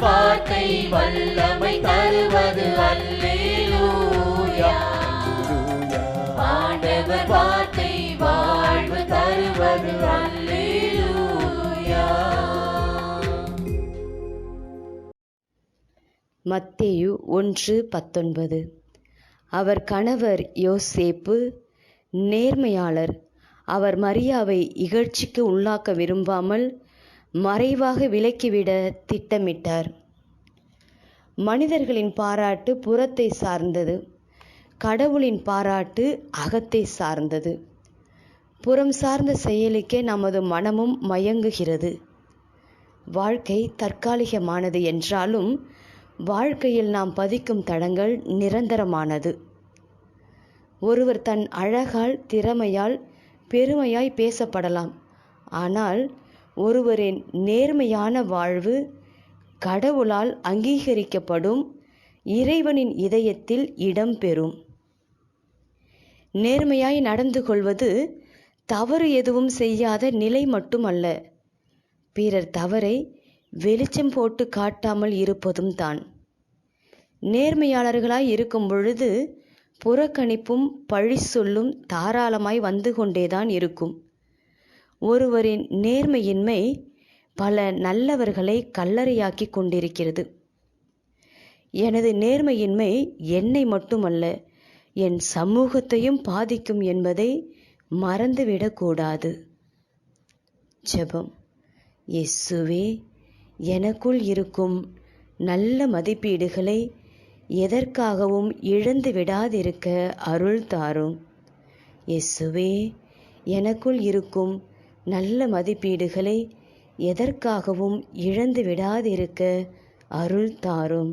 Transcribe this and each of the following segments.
வார்த்தை வல்லமை தருவது அல்லேலூயா. ஆண்டவர் வார்த்தை வாழ்வு தருவது அல்லேலூயா. மத்தேயு ஒன்று பத்தொன்பது. அவர் கணவர் யோசேப்பு நேர்மையாளர். அவர் மரியாவை இகழ்ச்சிக்கு உள்ளாக்க விரும்பாமல் மறைவாக விலக்கிவிட திட்டமிட்டார். மனிதர்களின் பாராட்டு புறத்தை சார்ந்தது. கடவுளின் பாராட்டு அகத்தை சார்ந்தது. புறம் சார்ந்த செயலுக்கே நமது மனமும் மயங்குகிறது. வாழ்க்கை தற்காலிகமானது என்றாலும் வாழ்க்கையில் நாம் பதிக்கும் தடங்கள் நிரந்தரமானது. ஒருவர் தன் அழகால் திறமையால் பெருமையாய் பேசப்படலாம். ஆனால் ஒருவரின் நேர்மையான வாழ்வு கடவுளால் அங்கீகரிக்கப்படும் இறைவனின் இதயத்தில் இடம்பெறும். நேர்மையாய் நடந்து கொள்வது தவறு எதுவும் செய்யாத நிலை மட்டுமல்ல. பிறர் தவறை வெளிச்சம் போட்டு காட்டாமல் இருப்பதும் தான். நேர்மையாளர்களாய் இருக்கும் பொழுது புறக்கணிப்பும் பழி சொல்லும் தாராளமாய் வந்து கொண்டேதான் இருக்கும். ஒருவரின் நேர்மையின்மை பல நல்லவர்களை கல்லறையாக்கி கொண்டிருக்கிறது. எனது நேர்மையின்மை என்னை மட்டுமல்ல என் சமூகத்தையும் பாதிக்கும் என்பதை மறந்துவிடக்கூடாது ஜெபம். எஸ்ஸுவே எனக்குள் இருக்கும் நல்ல மதிப்பீடுகளை எதற்காகவும் இழந்து விடாதிருக்க அருள் தாரும். எஸ்ஸுவே எனக்குள் இருக்கும் நல்ல மதிப்பீடுகளை எதற்காகவும் இழந்து விடாதிருக்க அருள் தாரும்.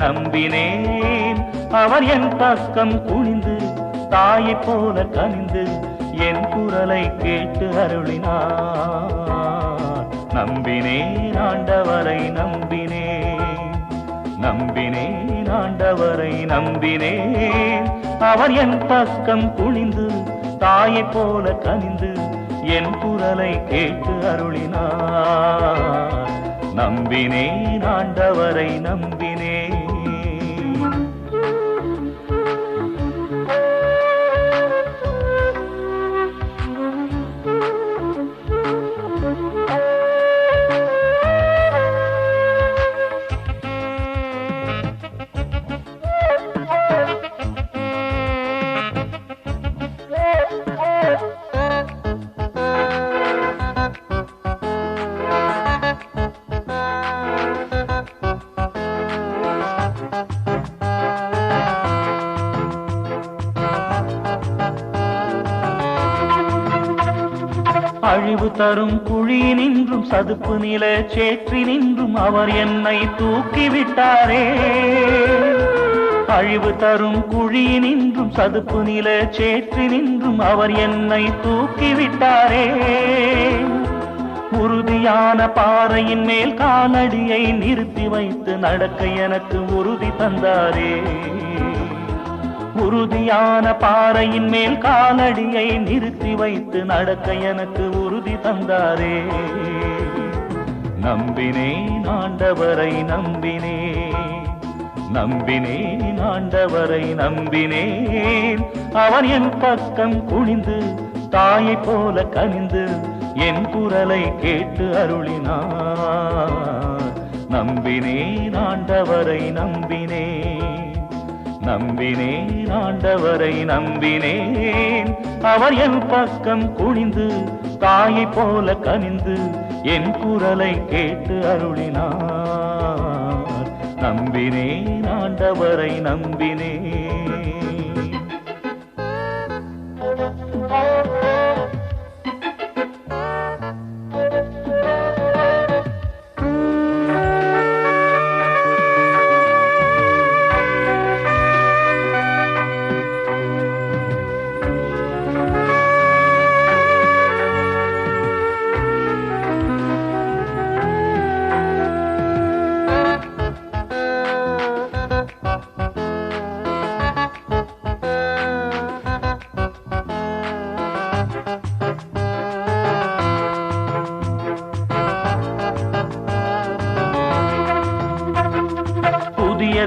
நம்பினேன். அவர் என் பக்கம் குனிந்து தாயை போல கனிந்து என் குரலை கேட்டு அருளினார். நம்பினேன் ஆண்டவரை நம்பினேன். நம்பினேன் ஆண்டவரை நம்பினேன். அவர் என் பக்கம் குனிந்து தாயை போல கனிந்து என் குரலை கேட்டு அருளினார். நம்பினேன் ஆண்டவரை நம்பினேன். அழிவு தரும் குழியினின்றும் சதுப்பு நில சேற்றினின்றும் அவர் என்னை தூக்கிவிட்டாரே. அழிவு தரும் குழியினின்றும் சதுப்பு நில சேற்றினின்றும் அவர் என்னை தூக்கிவிட்டாரே. உறுதியான பாறையின் மேல் காலடியை நிறுத்தி வைத்து நடக்க எனக்கு உறுதி தந்தாரே. உறுதியான பாறையின் மேல் காலடியை நிறுத்தி வைத்து நடக்க எனக்கு உறுதி தந்தாரே. நம்பினேன் ஆண்டவரை நம்பினேன். நம்பினேன் ஆண்டவரை நம்பினேன். அவன் என் பக்கம் குனிந்து தாயைப் போல கனிந்து என் குரலை கேட்டு அருளினார். நம்பினேன் ஆண்டவரை நம்பினேன். நம்பினேன் ஆண்டவரை நம்பினேன். அவர் என் பக்கம் குனிந்து தாயை போல கனிந்து என் குரலை கேட்டு அருளினார். நம்பினேன் ஆண்டவரை நம்பினேன்.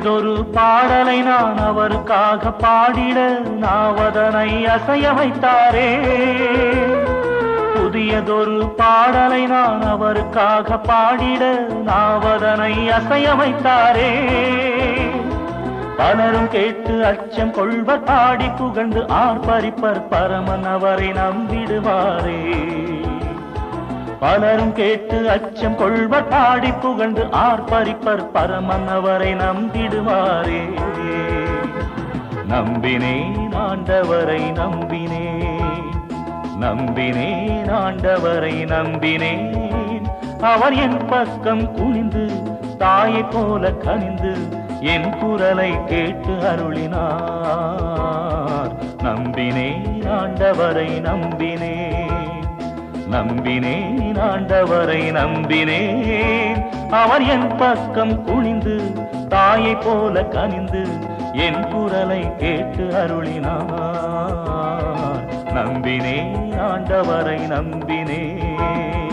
ஏதொரு பாடலை நான் அவருக்காக பாடிட நாவதனை அசைய வைத்தாரே. புதியதொரு பாடலை நான் அவருக்காக பாடிட நாவதனை அசைய வைத்தாரே. பலரும் கேட்டு அச்சம் கொள்வர் பாடி புகழ்ந்து ஆர்ப்பரிப்பர் பரமன் அவரை நம்பிடுவாரே. பலரும் கேட்டு அச்சம் கொள்வர் பாடி புகழ்ந்து ஆர்ப்பரிப்பர் பரமன்னவரை நம்பிடுவாரே. நம்பினேன் ஆண்டவரை நம்பினேன் நம்பினேன் ஆண்டவரை நம்பினேன். அவர் என் பக்கம் குனிந்து தாயை போல கனிந்து என் குரலை கேட்டு அருளினார். நம்பினேன் ஆண்டவரை நம்பினேன். நம்பினேன் ஆண்டவரை நம்பினேன். அவர் என் பக்கம் குனிந்து தாயை போல கனிந்து என் குரலை கேட்டு அருளினார். நம்பினேன் ஆண்டவரை நம்பினேன்.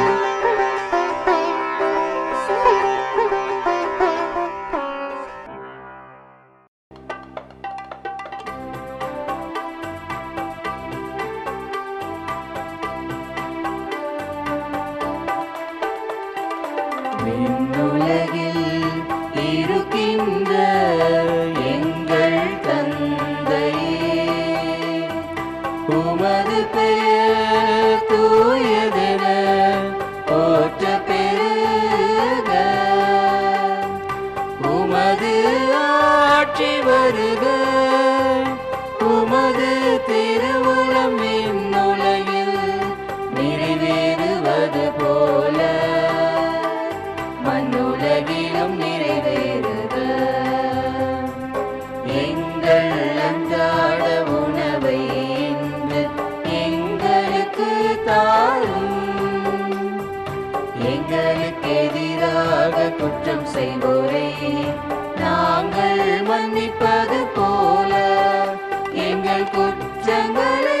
Hare மலர் பொற்றங்களை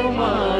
Kumar.